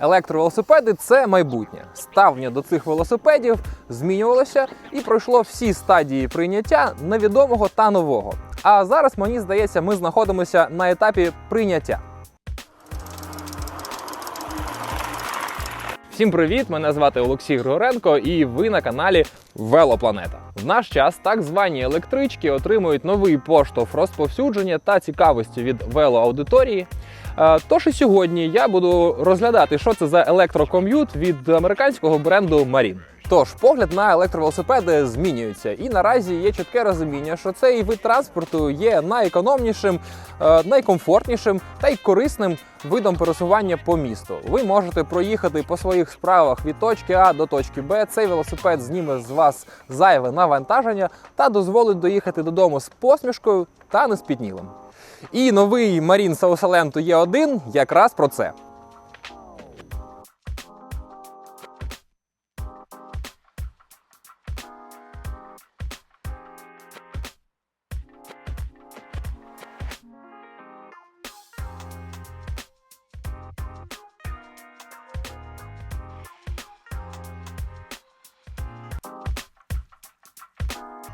Електровелосипеди це майбутнє. Ставлення до цих велосипедів змінювалося і пройшло всі стадії прийняття невідомого та нового. А зараз мені здається, ми знаходимося на етапі прийняття. Всім привіт! Мене звати Олексій Григоренко, і ви на каналі Велопланета. В наш час так звані електрички отримують новий поштовх розповсюдження та цікавості від велоаудиторії. Е, Тож і сьогодні я буду розглядати, що це за електроком'ют від американського бренду Marine. Тож погляд на електровелосипеди змінюється, і наразі є чітке розуміння, що цей вид транспорту є найекономнішим, е, найкомфортнішим та й корисним видом пересування по місту. Ви можете проїхати по своїх справах від точки А до точки Б. Цей велосипед зніме з вас зайве навантаження та дозволить доїхати додому з посмішкою та не спітнілим. І новий Marine Sausalento Е1 якраз про це.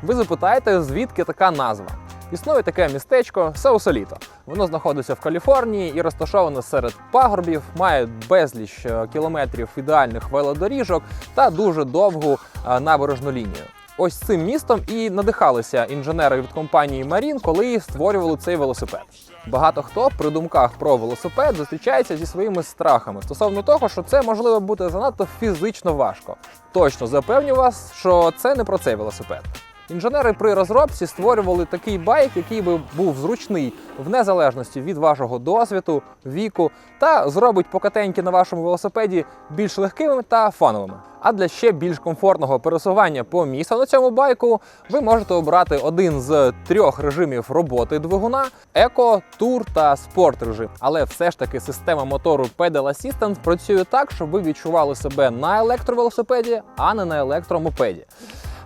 Ви запитаєте, звідки така назва? Існує таке містечко Саусоліто. Воно знаходиться в Каліфорнії і розташоване серед пагорбів, має безліч е, кілометрів ідеальних велодоріжок та дуже довгу е, набережну лінію. Ось цим містом і надихалися інженери від компанії Marine, коли створювали цей велосипед. Багато хто при думках про велосипед зустрічається зі своїми страхами стосовно того, що це можливо бути занадто фізично важко. Точно запевню вас, що це не про цей велосипед. Інженери при розробці створювали такий байк, який би був зручний в незалежності від вашого досвіду, віку, та зробить покатеньки на вашому велосипеді більш легкими та фановими. А для ще більш комфортного пересування по місту на цьому байку ви можете обрати один з трьох режимів роботи двигуна: еко, тур та спорт режим. Але все ж таки система мотору Pedal Assistant працює так, щоб ви відчували себе на електровелосипеді, а не на електромопеді.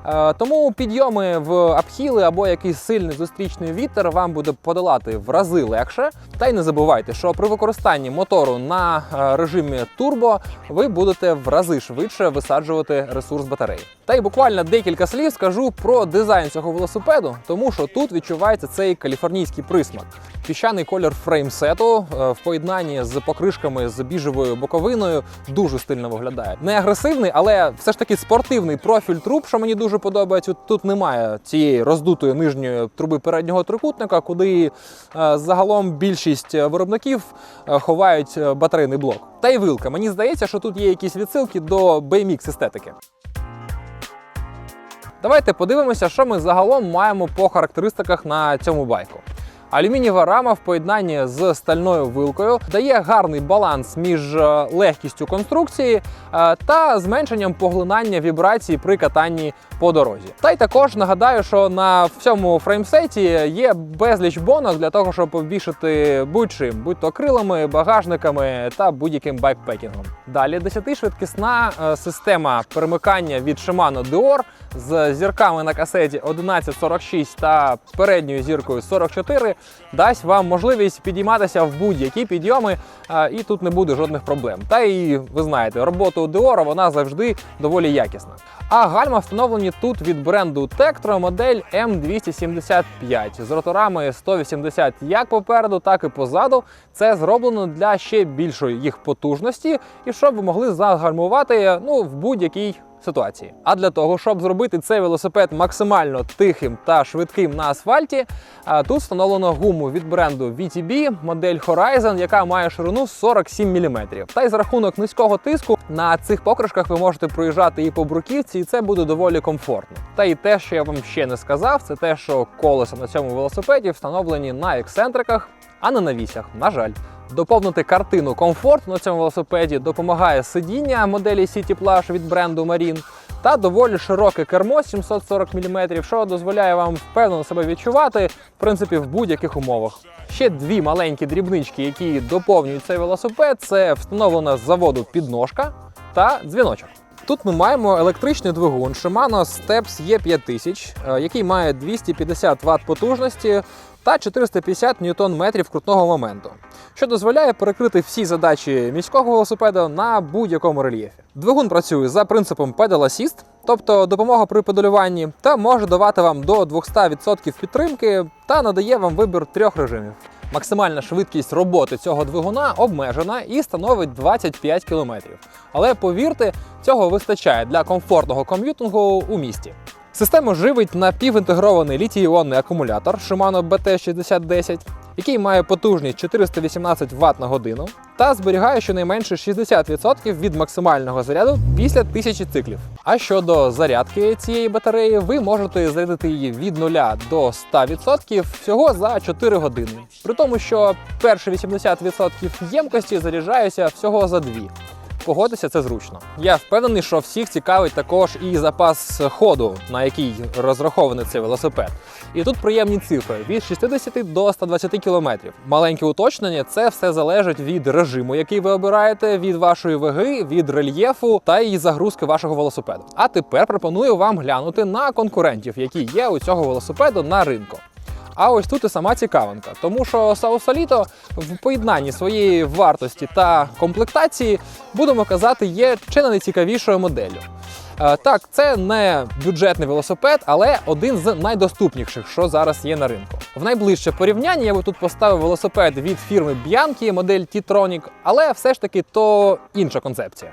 Е, Тому підйоми в апхіли або якийсь сильний зустрічний вітер вам буде подолати в рази легше. Та й не забувайте, що при використанні мотору на е, режимі турбо ви будете в рази швидше висаджувати ресурс батареї. Та й буквально декілька слів скажу про дизайн цього велосипеду, тому що тут відчувається цей каліфорнійський присмак. Піщаний колір фреймсету е, в поєднанні з покришками з біжевою боковиною дуже стильно виглядає. Не агресивний, але все ж таки спортивний профіль труб, що мені дуже подобається. Тут немає цієї роздутої нижньої труби переднього трикутника, куди е, загалом більшість виробників е, ховають е, батарейний блок. Та й вилка. Мені здається, що тут є якісь відсилки до BMX естетики. Давайте подивимося, що ми загалом маємо по характеристиках на цьому байку. Алюмінієва рама в поєднанні з стальною вилкою дає гарний баланс між е, легкістю конструкції е, та зменшенням поглинання вібрацій при катанні по дорозі. Та й також нагадаю, що на всьому фреймсеті є безліч бонок для того, щоб обвішати будь-чим, будь-то крилами, багажниками та будь-яким байкпекінгом. Далі 10-швидкісна е, система перемикання від Shimano Dior з зірками на касеті 1146 та передньою зіркою 44 дасть вам можливість підійматися в будь-які підйоми, і тут не буде жодних проблем. Та і ви знаєте, робота у Dior вона завжди доволі якісна. А гальма встановлені тут від бренду Tektro модель M275 з роторами 180 як попереду, так і позаду. Це зроблено для ще більшої їх потужності, і щоб ви могли загальмувати ну, в будь-якій ситуації. А для того, щоб зробити цей велосипед максимально тихим та швидким на асфальті, тут встановлено гуму від бренду VTB, модель Horizon, яка має ширину 47 мм. Та й за рахунок низького тиску на цих покришках ви можете проїжджати і по бруківці, і це буде доволі комфортно. Та і те, що я вам ще не сказав, це те, що колеса на цьому велосипеді встановлені на ексцентриках, а не на вісях. На жаль. Доповнити картину комфорту на цьому велосипеді допомагає сидіння моделі City Plush від бренду Marine та доволі широке кермо 740 мм, що дозволяє вам впевнено себе відчувати в принципі в будь-яких умовах. Ще дві маленькі дрібнички, які доповнюють цей велосипед, це встановлена з заводу підножка та дзвіночок. Тут ми маємо електричний двигун Shimano Steps E5000, е, який має 250 Вт потужності та та 450 ньютон-метрів крутного моменту, що дозволяє перекрити всі задачі міського велосипеда на будь-якому рельєфі. Двигун працює за принципом Pedal Assist, тобто допомога при педалюванні, та може давати вам до 200% підтримки та надає вам вибір трьох режимів. Максимальна швидкість роботи цього двигуна обмежена і становить 25 км. Але повірте, цього вистачає для комфортного ком'ютингу у місті. Систему живить напівінтегрований літій-іонний акумулятор Shimano BT6010, який має потужність 418 Вт на годину та зберігає щонайменше 60% від максимального заряду після 1000 циклів. А щодо зарядки цієї батареї, ви можете зарядити її від 0 до 100% всього за 4 години. При тому, що перші 80% ємкості заряджаються всього за 2. Погодьтеся, це зручно. Я впевнений, що всіх цікавить також і запас ходу, на який розрахований цей велосипед. І тут приємні цифри від 60 до 120 км. Маленьке уточнення це все залежить від режиму, який ви обираєте, від вашої ваги, від рельєфу та і загрузки вашого велосипеду. А тепер пропоную вам глянути на конкурентів, які є у цього велосипеду на ринку. А ось тут і сама цікавинка, тому що Саусаліто в поєднанні своєї вартості та комплектації, будемо казати, є чи не найцікавішою моделлю. Е, Так, це не бюджетний велосипед, але один з найдоступніших, що зараз є на ринку. В найближче порівняння я би тут поставив велосипед від фірми Bianchi, модель T-Tronic, але все ж таки то інша концепція.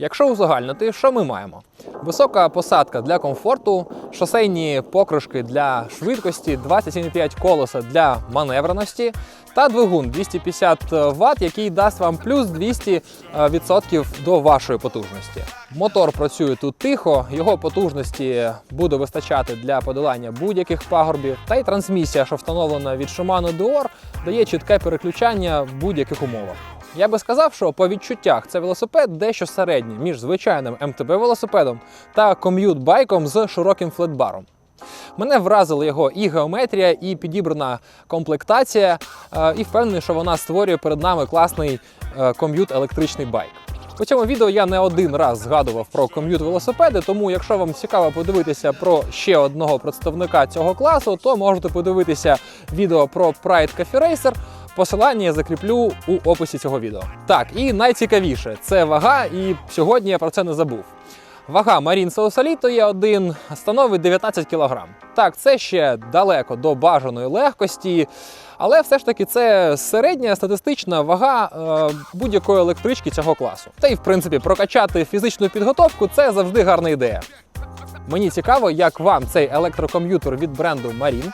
Якщо узагальнити, що ми маємо? Висока посадка для комфорту, шосейні покришки для швидкості, 27,5 колеса для маневреності та двигун 250 Вт, який дасть вам плюс 200% до вашої потужності. Мотор працює тут тихо, його потужності буде вистачати для подолання будь-яких пагорбів. Та й трансмісія, що встановлена від Shimano Dior, дає чітке переключання в будь-яких умовах. Я би сказав, що по відчуттях це велосипед дещо середній між звичайним МТБ велосипедом та ком'ют-байком з широким флетбаром. Мене вразила його і геометрія, і підібрана комплектація, е, і впевнений, що вона створює перед нами класний е, ком'ют електричний байк. У цьому відео я не один раз згадував про ком'ют велосипеди, тому якщо вам цікаво подивитися про ще одного представника цього класу, то можете подивитися відео про Pride Coffee Racer. Посилання я закріплю у описі цього відео. Так, і найцікавіше це вага, і сьогодні я про це не забув. Вага Marine Sausalito є один становить 19 кг. Так, це ще далеко до бажаної легкості, але все ж таки це середня статистична вага е, будь-якої електрички цього класу. Та й в принципі прокачати фізичну підготовку це завжди гарна ідея. Мені цікаво, як вам цей електроком'ютер від бренду Marine.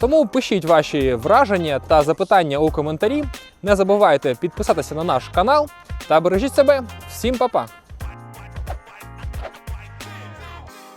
Тому пишіть ваші враження та запитання у коментарі. Не забувайте підписатися на наш канал та бережіть себе. Всім па-па!